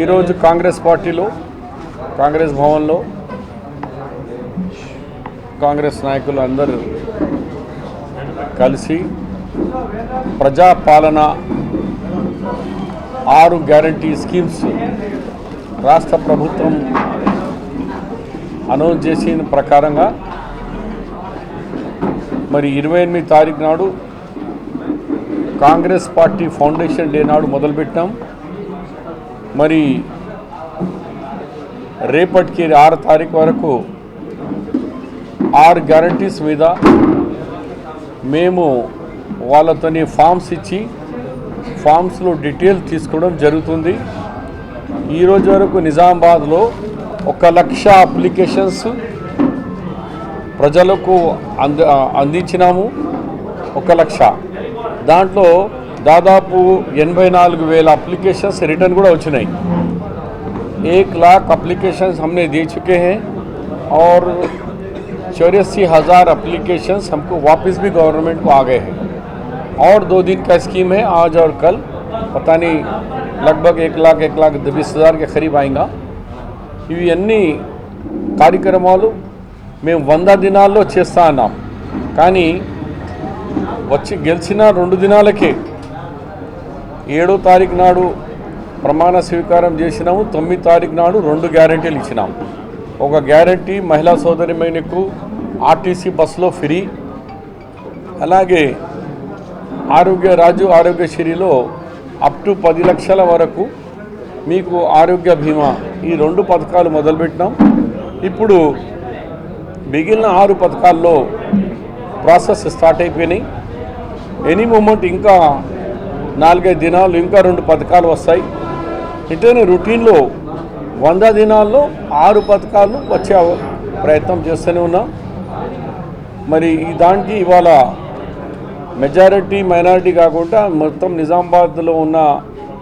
ఈరోజు కాంగ్రెస్ పార్టీలో కాంగ్రెస్ భవన్లో కాంగ్రెస్ నాయకులు అందరూ కలిసి ప్రజాపాలన ఆరు గ్యారంటీ స్కీమ్స్ రాష్ట్ర ప్రభుత్వం అనౌన్స్ చేసిన ప్రకారంగా మరి ఇరవై ఎనిమిది తారీఖు నాడు కాంగ్రెస్ పార్టీ ఫౌండేషన్ డే నాడు మొదలుపెట్టాం. మరి రేపటికి ఆరు తారీఖు వరకు ఆరు గ్యారంటీస్ మీద మేము వాళ్ళతోని ఫామ్స్ ఇచ్చి ఫామ్స్లో డీటెయిల్ తీసుకోవడం జరుగుతుంది. ఈరోజు వరకు నిజామాబాద్లో ఒక లక్ష అప్లికేషన్స్ ప్రజలకు అంద అందించినాము. ఒక లక్ష. దాంట్లో దాదాపు ఎనభై నాలుగు వేల అప్లికేషన్స్ రిటర్న్ కూడా వచ్చినాయి एक लाख अप्लीकेशंस हमने दे चुके हैं और चौरासी हज़ार अप्लीकेशंस हमको वापस भी गवर्नमेंट को आ गए हैं और दो दिन का स्कीम है आज और कल पता नहीं लगभग एक लाख एक लाख बीस हज़ार के करीब आएगा ఇవన్నీ కార్యక్రమాలు మేము వంద దినాల్లో చేస్తా అన్నాం కానీ వచ్చి గెలిచిన రెండు దినాలకే ఏడో తారీఖు నాడు ప్రమాణ స్వీకారం చేసినాము తొమ్మిది తారీఖు నాడు రెండు గ్యారంటీలు ఇచ్చినాము ఒక గ్యారంటీ మహిళా సోదరిమైనకు ఆర్టీసీ బస్సులో ఫ్రీ అలాగే ఆరోగ్య రాజు ఆరోగ్యశ్రీలో అప్ టు పది లక్షల వరకు మీకు ఆరోగ్య బీమా ఈ రెండు పథకాలు మొదలుపెట్టినాం. ఇప్పుడు మిగిలిన ఆరు పథకాల్లో ప్రాసెస్ స్టార్ట్ అయిపోయినాయి. ఎనీ మూమెంట్ ఇంకా నాలుగైదు దినాలు ఇంకా రెండు పథకాలు వస్తాయి. ఇటనే రొటీన్లో వంద దినాల్లో ఆరు పథకాలు వచ్చే ప్రయత్నం చేస్తూనే ఉన్నాం. మరి ఈ దానికి ఇవాళ మెజారిటీ మైనారిటీ కాకుండా మొత్తం నిజామాబాద్లో ఉన్న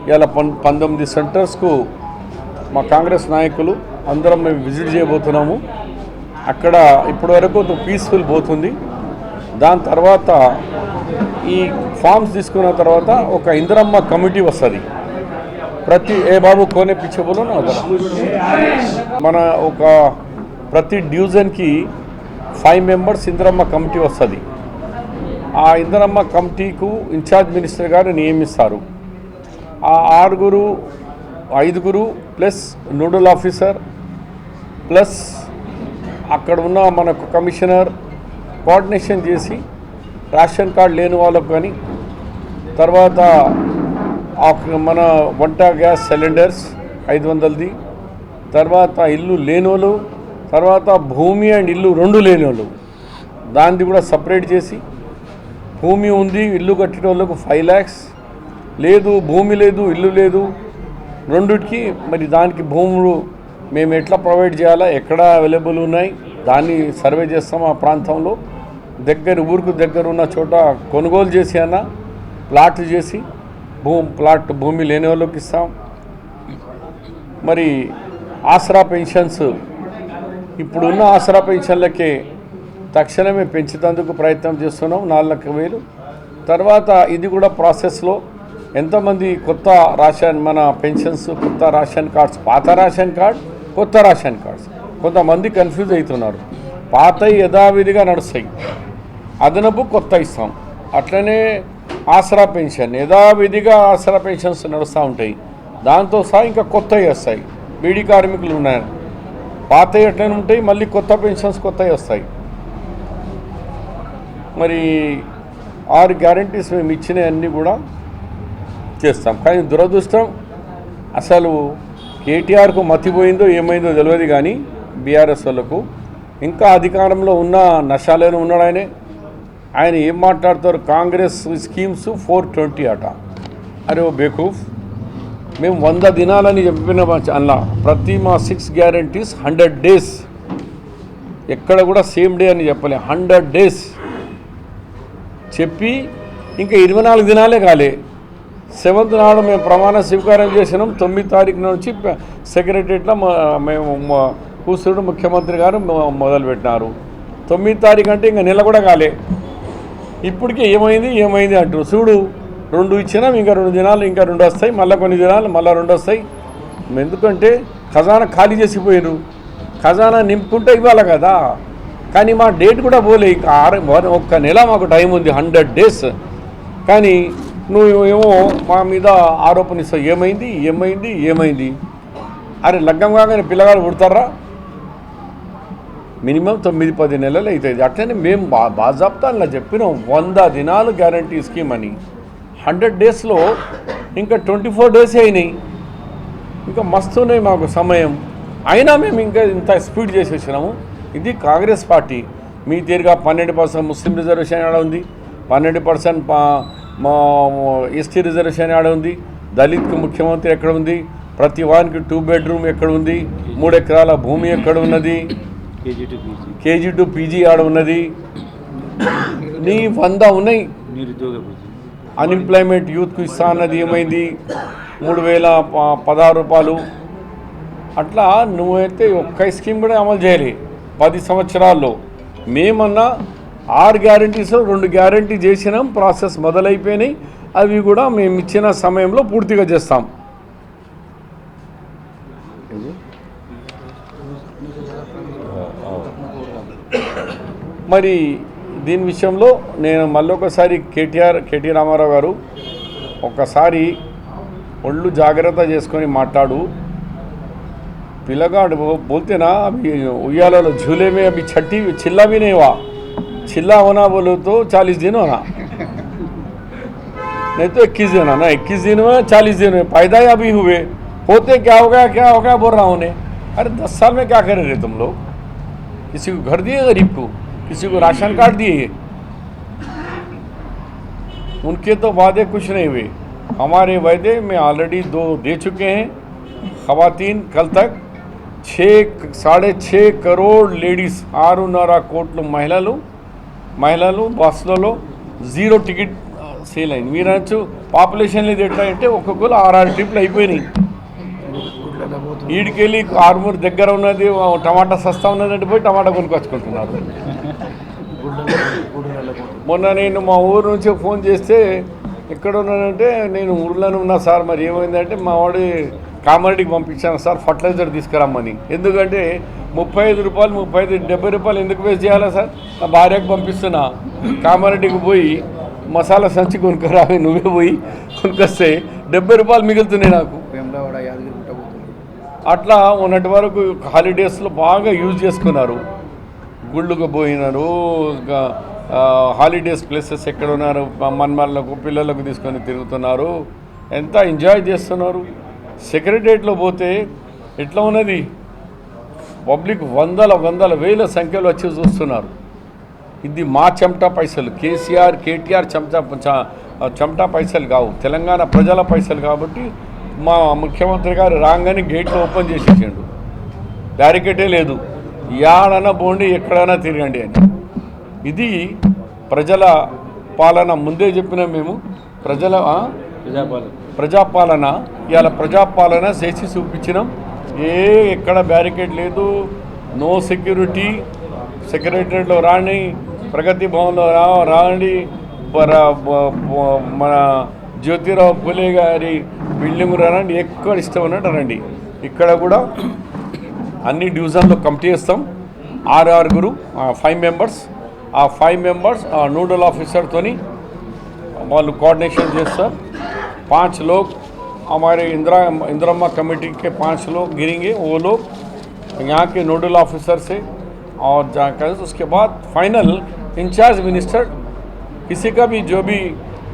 ఇవాళ పం పంతొమ్మిది సెంటర్స్కు మా కాంగ్రెస్ నాయకులు అందరం మేము విజిట్ చేయబోతున్నాము. అక్కడ ఇప్పటివరకు పీస్ఫుల్ పోతుంది దాని తర్వాత ఈ ఫామ్స్ తీసుకున్న తర్వాత ఒక ఇందిరమ్మ కమిటీ వస్తుంది. ప్రతి ఏ బాబు కోనే పిచ్చే మన ఒక ప్రతి డివిజన్కి ఫైవ్ మెంబర్స్ ఇందిరమ్మ కమిటీ వస్తుంది. ఆ ఇందిరమ్మ కమిటీకు ఇన్ఛార్జ్ మినిస్టర్ గారు నియమిస్తారు. ఆ ఆరుగురు ఐదుగురు ప్లస్ నోడల్ ఆఫీసర్ ప్లస్ అక్కడ ఉన్న మనకు కమిషనర్ కోఆర్డినేషన్ చేసి రేషన్ కార్డు లేని వాళ్ళకు కానీ తర్వాత మన వంట గ్యాస్ సిలిండర్స్ ఐదు వందలది తర్వాత ఇల్లు లేనోళ్ళు తర్వాత భూమి అండ్ ఇల్లు రెండు లేనోళ్ళు దాన్ని కూడా సపరేట్ చేసి భూమి ఉంది ఇల్లు కట్టిన వాళ్ళకు ఫైవ్ ల్యాక్స్ లేదు భూమి లేదు ఇల్లు లేదు రెండుకి మరి దానికి భూములు మేము ఎట్లా ప్రొవైడ్ చేయాలా ఎక్కడ అవైలబుల్ ఉన్నాయి దాన్ని సర్వే చేస్తాం ఆ ప్రాంతంలో. దగ్గర ఊరుకు దగ్గర ఉన్న చోట కొనుగోలు చేసి అయినా ప్లాట్ చేసి భూ ప్లాట్ భూమి లేని వాళ్ళకి ఇస్తాం. మరి ఆసరా పెన్షన్స్ ఇప్పుడున్న ఆసరా పెన్షన్లకే తక్షణమే పెంచేందుకు ప్రయత్నం చేస్తున్నాం నాలుగు వేలు. తర్వాత ఇది కూడా ప్రాసెస్లో ఎంతమంది కొత్త రేషన్ మన పెన్షన్స్ కొత్త రేషన్ కార్డ్స్ పాత రేషన్ కార్డ్ కొత్త రేషన్ కార్డ్స్. కొంతమంది కన్ఫ్యూజ్ అవుతున్నారు. పాత యథావిధిగా నడుస్తాయి. అదనపు కొత్త ఇస్తాం అట్లనే ఆసరా పెన్షన్. యథావిధిగా ఆసరా పెన్షన్స్ నడుస్తూ ఉంటాయి. దాంతో సహా ఇంకా కొత్తవి వస్తాయి. బీడీ కార్మికులు ఉన్నారు. పాతవి ఎట్లనే ఉంటాయి మళ్ళీ కొత్త పెన్షన్స్ కొత్తవి వస్తాయి. మరి ఆరు గ్యారంటీస్ మేము ఇచ్చినవన్నీ కూడా చేస్తాం. కానీ దురదృష్టం అసలు కేటీఆర్కు మతిపోయిందో ఏమైందో తెలియదు కానీ బీఆర్ఎస్ వాళ్ళకు ఇంకా అధికారంలో ఉన్న నషాలేను ఉన్నాడు ఆయనే. ఆయన ఏం మాట్లాడతారు? కాంగ్రెస్ స్కీమ్స్ ఫోర్ ట్వంటీ అట. అరే ఓ బేకూఫ్ మేము వంద దినాలని చెప్పిన అలా ప్రతి మా సిక్స్ గ్యారంటీస్ హండ్రెడ్ డేస్. ఎక్కడ కూడా సేమ్ డే అని చెప్పలే హండ్రెడ్ డేస్. చెప్పి ఇంకా ఇరవై నాలుగు దినాలే కాలే. సెవెంత్ నాడు మేము ప్రమాణ స్వీకారం చేసినాం తొమ్మిది తారీఖు నుంచి ప- సెక్రటరియట్లో మేము మా కూసుడు ముఖ్యమంత్రి గారు మొ- మొదలుపెట్టినారు. తొమ్మిది తారీఖు అంటే ఇంకా నెల కూడా కాలే. ఇప్పటికే ఏమైంది ఏమైంది అంటారు చూడు రెండు ఇచ్చినాం ఇంకా రెండు దినాలు ఇంకా రెండు వస్తాయి మళ్ళీ కొన్ని దినాలు మళ్ళీ రెండు వస్తాయి. ఎందుకంటే ఖజానా ఖాళీ చేసిపోయారు ఖజానా నింపుకుంటే ఇవ్వాలి కదా. కానీ మా డేట్ కూడా పోలే. ఇక ఆరు ఒక్క నెల మాకు టైం ఉంది హండ్రెడ్ డేస్. కానీ నువ్వు ఏమో మా మీద ఆరోపణ ఇస్తావు. ఏమైంది ఏమైంది ఏమైంది? అరే లగ్గం కాగానే పిల్లగాడు పుడతారా మినిమం తొమ్మిది పది నెలలు అవుతుంది అట్లనే మేము బా బాజాప్తాన్లా చెప్పినాం వంద దినాలు గ్యారంటీ స్కీమ్ అని. హండ్రెడ్ డేస్లో ఇంకా ట్వంటీ ఫోర్ డేస్ అయినాయి. ఇంకా మస్తున్నాయి మాకు సమయం. అయినా మేము ఇంకా ఇంత స్పీడ్ చేసేసినాము. ఇది కాంగ్రెస్ పార్టీ. మీ తీరుగా పన్నెండు పర్సెంట్ ముస్లిం రిజర్వేషన్ ఆడ ఉంది. పన్నెండు పర్సెంట్ మా ఎస్టీ రిజర్వేషన్ ఆడ ఉంది. దళిత్కు ముఖ్యమంత్రి ఎక్కడ ఉంది? ప్రతి వానికి టూ బెడ్రూమ్ ఎక్కడ ఉంది? మూడు ఎకరాల భూమి ఎక్కడ ఉన్నది? KG to PG. ఆడ ఉన్నది. నీ వంద ఉన్నాయి. అన్ఎంప్లాయ్మెంట్ యూత్కు ఇస్తా అన్నది ఏమైంది? మూడు వేల పదహారు రూపాయలు. అట్లా నువ్వైతే ఒక్క స్కీమ్ కూడా అమలు చేయాలి. పది సంవత్సరాల్లో. మేమన్నా ఆరు గ్యారంటీస్లో రెండు గ్యారంటీ చేసినాం. ప్రాసెస్ మొదలైపోయినాయి. అవి కూడా మేము ఇచ్చిన సమయంలో పూర్తిగా చేస్తాం. మరి దీని విషయంలో నేను మళ్ళీ ఒకసారి కేటీఆర్ కేటీ రామారావు గారు ఒకసారి ఒళ్ళు జాగ్రత్త చేసుకొని మాట్లాడు. పిల్లగాడు బోల్తేనా? అవి ఉయ్యాలలో జూలేమే అవి చట్టి చిల్లవినేవా? చిల్లావనా బోలుతో చాలీస్ దినోనా? నేనైతే ఎక్కిస్ దినా నా ఎక్కిస్ దీని చాలీస్ దినవే పైదా అవి హువే. పోతే క్యా ఒకా క్యా ఒకా బోర్రావునే అరే దస్ సాల్మే క్యా కరే రే తుమ్లో ఘర్దీ గరీబ్కు किसी को राशन कार्ड दिए उनके तो वादे कुछ नहीं हुए हमारे वादे में ऑलरेडी दो दे चुके हैं खवातीन कल तक छः साढ़े छः కరోడ్ లేడీస్ ఆరున్నర కోట్లు మహిళలు మహిళలు బస్సులలో జీరో టికెట్ సేల్ అయింది మీరు అనొచ్చు పాపులేషన్ లేదు ఎట్లా అంటే ఒక్కొక్కరు ఆరారు ట్రిప్లు అయిపోయినాయి ఈడికెళ్ళి ఆరుమూరు దగ్గర ఉన్నది టమాటా సస్తా ఉన్నదంటే పోయి టమాటా కొనుక్కొచ్చుకుంటున్నారు మొన్న నేను మా ఊరు నుంచి ఫోన్ చేస్తే ఎక్కడ ఉన్నానంటే నేను ఊర్లోనే ఉన్నా సార్ మరి ఏమైందంటే మా వాడి కామారెడ్డికి పంపించాను సార్ ఫర్టిలైజర్ తీసుకురమ్మని. ఎందుకంటే ముప్పై ఐదు రూపాయలు ముప్పై ఐదు డెబ్బై రూపాయలు ఎందుకు వేస్ట్ చేయాలా సార్? నా భార్యకు పంపిస్తున్నా. కామారెడ్డికి పోయి మసాలా సంచి కొనుక్కరా నువ్వే పోయి కొనుక్కొస్తే డెబ్బై రూపాయలు మిగులుతున్నాయి నాకు. అట్లా ఉన్నటి వరకు హాలిడేస్లో బాగా యూజ్ చేసుకున్నారు. గుళ్ళకు పోయినారు. ఇంకా హాలిడేస్ ప్లేసెస్ ఎక్కడ ఉన్నారు మన్మర్లకు మన్మల్లకు పిల్లలకు తీసుకొని తిరుగుతున్నారు. ఎంత ఎంజాయ్ చేస్తున్నారు? సెక్రటరియట్లో పోతే ఎట్లా ఉన్నది? పబ్లిక్ వందల వందల వేల సంఖ్యలో వచ్చి చూస్తున్నారు. ఇది మా చెమటా పైసలు. కేసీఆర్ కేటీఆర్ చెమటా చ- చెమటా పైసలు కావు. తెలంగాణ ప్రజల పైసలు కాబట్టి మా ముఖ్యమంత్రి గారు రాగానే గేట్లు ఓపెన్ చేసేసిండు. బ్యారికేటే లేదు. యాడన్నా పోండి ఎక్కడైనా తిరగండి అని. ఇది ప్రజల పాలన. ముందే చెప్పిన మేము ప్రజల? ప్రజాపాలన. ప్రజాపాలన. ఇవాళ ప్రజాపాలన చేసి చూపించినాం. ఏ ఎక్కడ బ్యారికేడ్ లేదు నో సెక్యూరిటీ. సెక్రటరీలో రాని ప్రగతి భవన్లో రా బ- మన జ్యోతిరావు పులే గారి బిల్డింగ్ రండి. ఎక్కడ ఇష్టం ఉన్నట్టు రండి. ఇక్కడ కూడా అన్ని డివిజన్లు కమిటీ ఇస్తాం गुर फाइव मेबर्स ఆ ఫైవ్ మెంబర్స్ నూడల్ ఆఫీసర్తో వాళ్ళు కోఆర్డినేషన్ చేస్తారు. पाँच लोग हमारे इंदिरा इंदिरा कमेटी के पाँच लोग गिरेंगे वो लोग यहाँ के नोडल ऑफिसर से और जाकर उसके बाद फाइनल इंचार्ज मिनिस्टर किसी का भी जो भी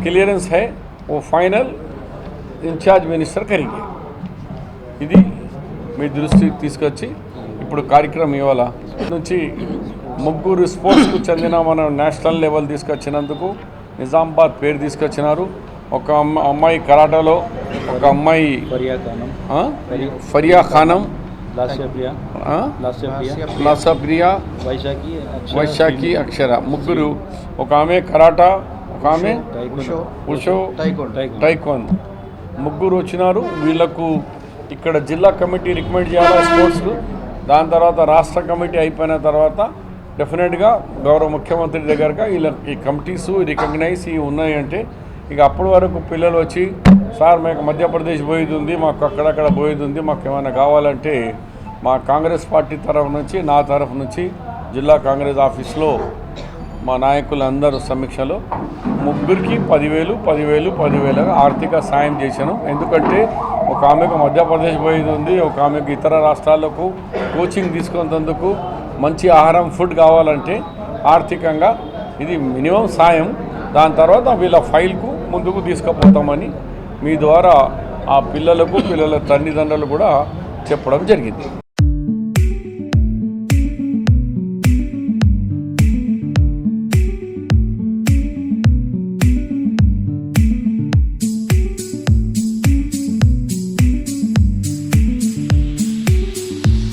क्लियरेंस है वो फाइनल इंचार्ज मिनिस्टर करेंगे यदि మీ దృష్టికి తీసుకొచ్చి ఇప్పుడు కార్యక్రమం ఇవాళ నుంచి ముగ్గురు స్పోర్ట్స్కు చెందిన మన నేషనల్ లెవెల్ తీసుకొచ్చినందుకు నిజామాబాద్ పేరు తీసుకొచ్చినారు. ఒక అమ్మ అమ్మాయి కరాటాలో ఒక అమ్మాయి ఫరియా ఖానం. ఆ? ఫరియా ఖానం. లాస్య ప్రియ ఆ? లాస్య ప్రియ లాసా ప్రియా వైశాఖి అక్షర, వైశాఖి అక్షర. ముగ్గురు. ఒక ఆమె కరాటా ఒక ఆమె ఉషో. టైకాన్. ముగ్గురు వచ్చినారు. వీళ్ళకు ఇక్కడ జిల్లా కమిటీ రికమెండ్ చేయాలి స్పోర్ట్స్ దాని తర్వాత రాష్ట్ర కమిటీ అయిపోయిన తర్వాత డెఫినెట్గా గౌరవ ముఖ్యమంత్రి దగ్గరగా ఇలా ఈ కమిటీస్ రికగ్నైజ్ ఇవి ఉన్నాయంటే ఇక అప్పటి వరకు పిల్లలు వచ్చి సార్ మాకు మధ్యప్రదేశ్ పోయేది ఉంది మాకు అక్కడక్కడ పోయేది ఉంది మాకు ఏమైనా కావాలంటే మా కాంగ్రెస్ పార్టీ తరఫు నుంచి నా తరఫు నుంచి జిల్లా కాంగ్రెస్ ఆఫీస్లో మా నాయకులందరూ సమీక్షలో ముగ్గురికి పదివేలు పదివేలు పదివేలుగా ఆర్థిక సాయం చేశాను. ఎందుకంటే ఒక ఆమెకు మధ్యప్రదేశ్ పోయేది ఉంది ఒక ఆమెకు ఇతర రాష్ట్రాలకు కోచింగ్ తీసుకున్నందుకు మంచి ఆహారం ఫుడ్ కావాలంటే ఆర్థికంగా ఇది మినిమం సాయం. దాని తర్వాత వీళ్ళ ఫైల్కు ముందుకు తీసుకుపోతామని మీ ద్వారా ఆ పిల్లలకు పిల్లల తల్లిదండ్రులు కూడా చెప్పడం జరిగింది.